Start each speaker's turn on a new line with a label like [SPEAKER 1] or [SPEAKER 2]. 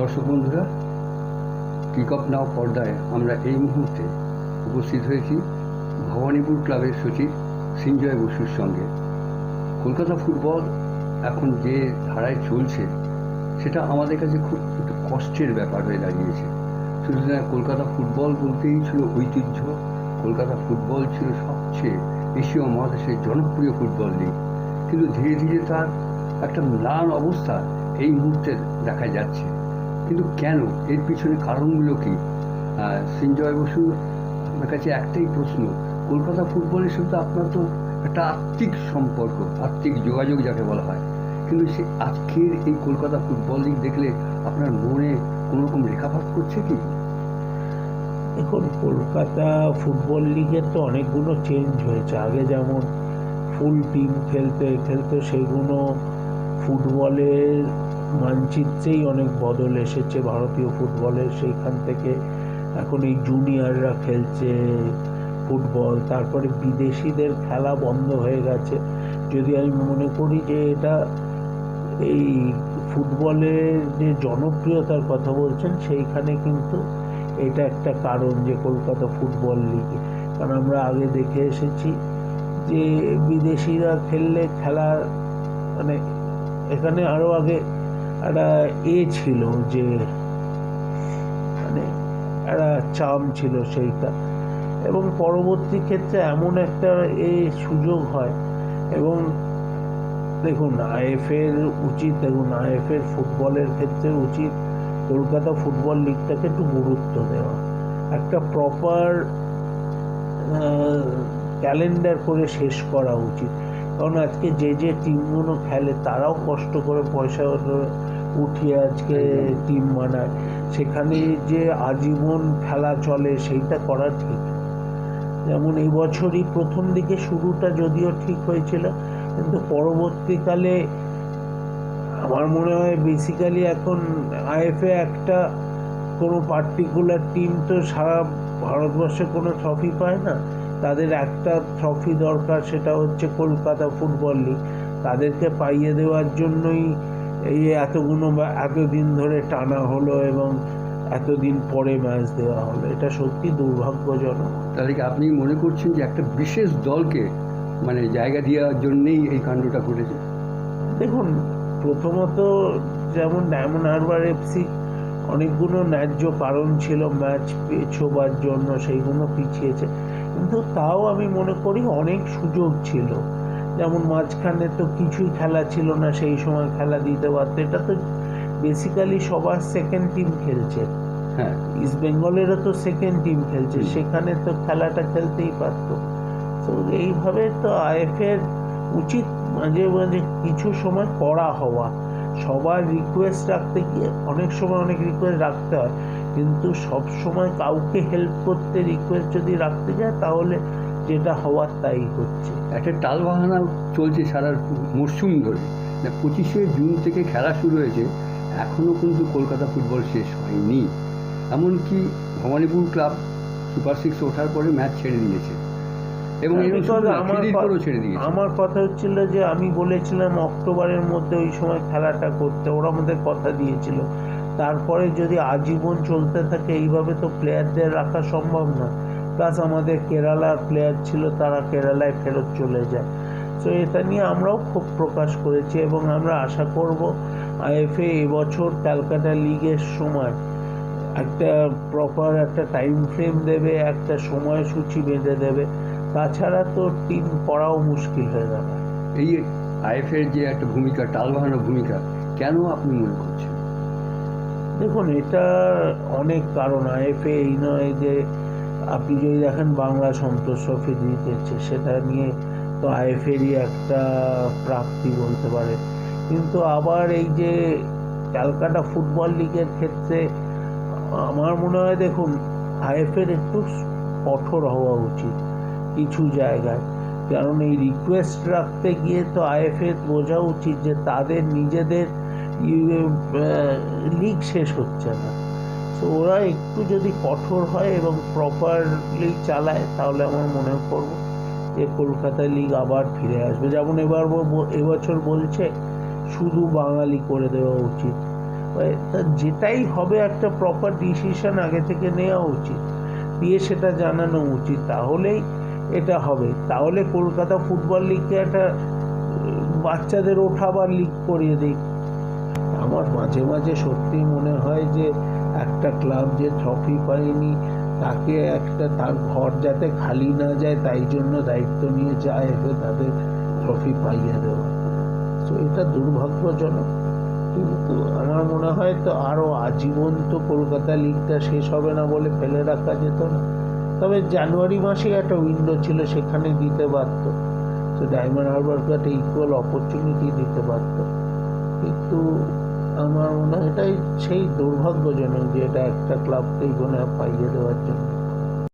[SPEAKER 1] দর্শক বন্ধুরা pick up নাও পর্দায় আমরা এই মুহূর্তে উপস্থিত হয়েছি ভবানীপুর ক্লাবের সচিব সিঞ্জয় বসুর সঙ্গে। কলকাতা ফুটবল এখন যে ধারায় চলছে, সেটা আমাদের কাছে খুব একটু কষ্টের ব্যাপার হয়ে দাঁড়িয়েছে। শুধু না কলকাতা ফুটবল বলতেই ছিল ঐতিহ্য, কলকাতা ফুটবল ছিল সবচেয়ে এশীয় মহাদেশের জনপ্রিয় ফুটবল লিগ। কিন্তু ধীরে ধীরে তার একটা ম্লান অবস্থা এই মুহূর্তে দেখা যাচ্ছে। কিন্তু কেন? এর পিছনে কারণগুলো কি? সঞ্জয় বসু আপনার কাছে একটাই প্রশ্ন, কলকাতা ফুটবলের সাথে আপনার তো একটা আত্মিক সম্পর্ক, আত্মিক যোগাযোগ যাকে বলা হয়। কিন্তু সে আজকের এই কলকাতা ফুটবল লিগ দেখলে আপনার মনে কোনো রকম রেখাপাত করছে কি?
[SPEAKER 2] এখন কলকাতা ফুটবল লিগের তো অনেকগুলো চেঞ্জ হয়েছে। আগে যেমন ফুল টিম খেলতে খেলতে সেগুলো ফুটবলের মানচিত্রেই অনেক বদল এসেছে ভারতীয় ফুটবলের সেইখান থেকে এখন এই জুনিয়ররা খেলছে ফুটবল। তারপরে বিদেশিদের খেলা বন্ধ হয়ে গেছে। যদি আমি মনে করি যে এটা এই ফুটবলের যে জনপ্রিয়তার কথা বলছেন, সেইখানে কিন্তু এটা একটা কারণ যে কলকাতা ফুটবল লিগে। কারণ আমরা আগে দেখে এসেছি যে বিদেশিরা খেললে খেলার মানে এখানে আরও আগে একটা এ ছিল যে মানে একটা চাম ছিল সেইটা। এবং পরবর্তী ক্ষেত্রে এমন একটা এ সুযোগ হয়। এবং দেখুন আইএফের উচিত, দেখুন আইএফের ফুটবলের ক্ষেত্রে উচিত কলকাতা ফুটবল লিগটাকে একটু গুরুত্ব দেওয়া। একটা প্রপার ক্যালেন্ডার করে শেষ করা উচিত। কারণ আজকে যে যে টিমগুলো খেলে, তারাও কষ্ট করে পয়সা উঠিয়ে আজকে টিম বানায়। সেখানে যে আজীবন খেলা চলে, সেইটা করা ঠিক। যেমন এই বছরই প্রথম দিকে শুরুটা যদিও ঠিক হয়েছিল, কিন্তু পরবর্তীকালে আমার মনে হয় বেসিক্যালি এখন আইএফএ একটা কোনো পার্টিকুলার টিম তো সারা ভারতবর্ষে কোনো ট্রফি পায় না। তাদের একটা ট্রফি দরকার, সেটা হচ্ছে কলকাতা ফুটবল লিগ তাদেরকে পাইয়ে দেওয়ার জন্যই এই এতগুলো বা এতদিন ধরে টানা হলো এবং এতদিন পরে ম্যাচ দেওয়া হলো এটা সত্যি দুর্ভাগ্যজনক।
[SPEAKER 1] তাহলে কি আপনি মনে করছেন যে একটা বিশেষ দলকে মানে জায়গা দেওয়ার জন্যেই এই কাণ্ডটা ঘটেছে?
[SPEAKER 2] দেখুন প্রথমত যেমন ডায়মন্ড হারবার এফসি অনেকগুলো ন্যায্য কারণ ছিল ম্যাচ পেছোবার জন্য সেইগুলো পিছিয়েছে। কিন্তু তাও আমি মনে করি অনেক সুযোগ ছিল। যেমন মাঝখানে তো কিছুই খেলা ছিল না সেই সময় খেলা দিতে পারতো। এটা তো বেসিক্যালি সবার সেকেন্ড টিম খেলছে।
[SPEAKER 1] হ্যাঁ।
[SPEAKER 2] ইস্ট বেঙ্গলেরও তো সেকেন্ড টিম খেলছে সেখানে তো খেলাটা খেলতেই পারতো। তো এইভাবে তো আইএফের উচিত মাঝে মাঝে কিছু সময় করা হওয়া। সবার রিকোয়েস্ট রাখতে গিয়ে অনেক সময় অনেক রিকোয়েস্ট রাখতে হয়। কিন্তু সব সময় কাউকে হেল্প করতে রিকোয়েস্ট যদি রাখতে যায় তাহলে যেটা হওয়ার তাই হচ্ছে।
[SPEAKER 1] একটা টালবাহানা চলছে সারা মরশুম ধরে। না পঁচিশে জুন থেকে খেলা শুরু হয়েছে এখনও কিন্তু কলকাতা ফুটবল শেষ হয়নি। এমনকি ভবানীপুর ক্লাব সুপার সিক্স ওঠার পরে ম্যাচ ছেড়ে দিয়েছে। এবং
[SPEAKER 2] হ্যাঁ, আমার কথা হচ্ছিল যে আমি বলেছিলাম অক্টোবরের মধ্যে ওই সময় খেলাটা করতে ওরা আমাদের কথা দিয়েছিল। তারপরে যদি আজীবন চলতে থাকে এইভাবে তো প্লেয়ারদের রাখা সম্ভব না প্লাস আমাদের কেরালার প্লেয়ার ছিল তারা কেরালায় ফেরত চলে যায়। তো এটা নিয়ে আমরাও খুব প্রকাশ করেছি এবং আমরা আশা করব আইএফএ এবছর ক্যালকাটা লিগের সময় একটা প্রপার একটা টাইম ফ্রেম দেবে একটা সময়সূচি বেঁধে দেবে। তাছাড়া তো টিম করাও মুশকিল হয়ে যাবে।
[SPEAKER 1] এই আইএফের যে একটা ভূমিকা টালবাহানা ভূমিকা কেন আপনি মনে করছেন?
[SPEAKER 2] দেখুন এটা অনেক কারণ। আইএফএ এই নয় যে আপনি যদি দেখেন বাংলা সন্তোষ ট্রফি জিতেছে, সেটা নিয়ে তো আইএফএরই একটা প্রাপ্তি বলতে পারে। কিন্তু আবার এই যে ক্যালকাটা ফুটবল লিগের ক্ষেত্রে, আমার মনে হয় দেখুন, আইএফের একটু কঠোর হওয়া উচিত কিছু জায়গায়। কারণ এই রিকোয়েস্ট রাখতে গিয়ে তো আইএফএ বোঝা উচিত যে তাদের নিজেদের লিগ শেষ হচ্ছে না। তো ওরা একটু যদি কঠোর হয় এবং প্রপারলি চালায়, তাহলে আমার মনে করব যে কলকাতা লিগ আবার ফিরে আসবে। যেমন এবার এবছর বলছে শুধু বাঙালি করে দেওয়া উচিত। যেটাই হবে একটা প্রপার ডিসিশন আগে থেকে নেওয়া উচিত, দিয়ে সেটা জানানো উচিত, তাহলেই এটা হবে। তাহলে কলকাতা ফুটবল লিগকে একটা বাচ্চাদের ওঠাবার লিগ করিয়ে দিক। আমার মাঝে মাঝে সত্যি মনে হয় যে একটা ক্লাব যে ট্রফি পায়নি, তাকে একটা তার ঘর যাতে খালি না যায়, তাই জন্য দায়িত্ব নিয়ে যায় তাদের ট্রফি পাইয়ে দেওয়া। তো এটা দুর্ভাগ্যজনক। কিন্তু আমার মনে হয় তো আরও আজীবন তো কলকাতা লিগটা শেষ হবে না বলে ফেলে রাখা যেত না। তবে জানুয়ারি মাসে একটা উইন্ডো ছিল, সেখানে দিতে পারত তো ডায়মন্ড হারবারকে একটা ইকুয়াল অপরচুনিটি দিতে পারত কিন্তু আমার মনে হয় এটাই সেই দুর্ভাগ্যজনক যে এটা একটা ক্লাবকেই গোনা পাইয়ে দেওয়ার জন্য।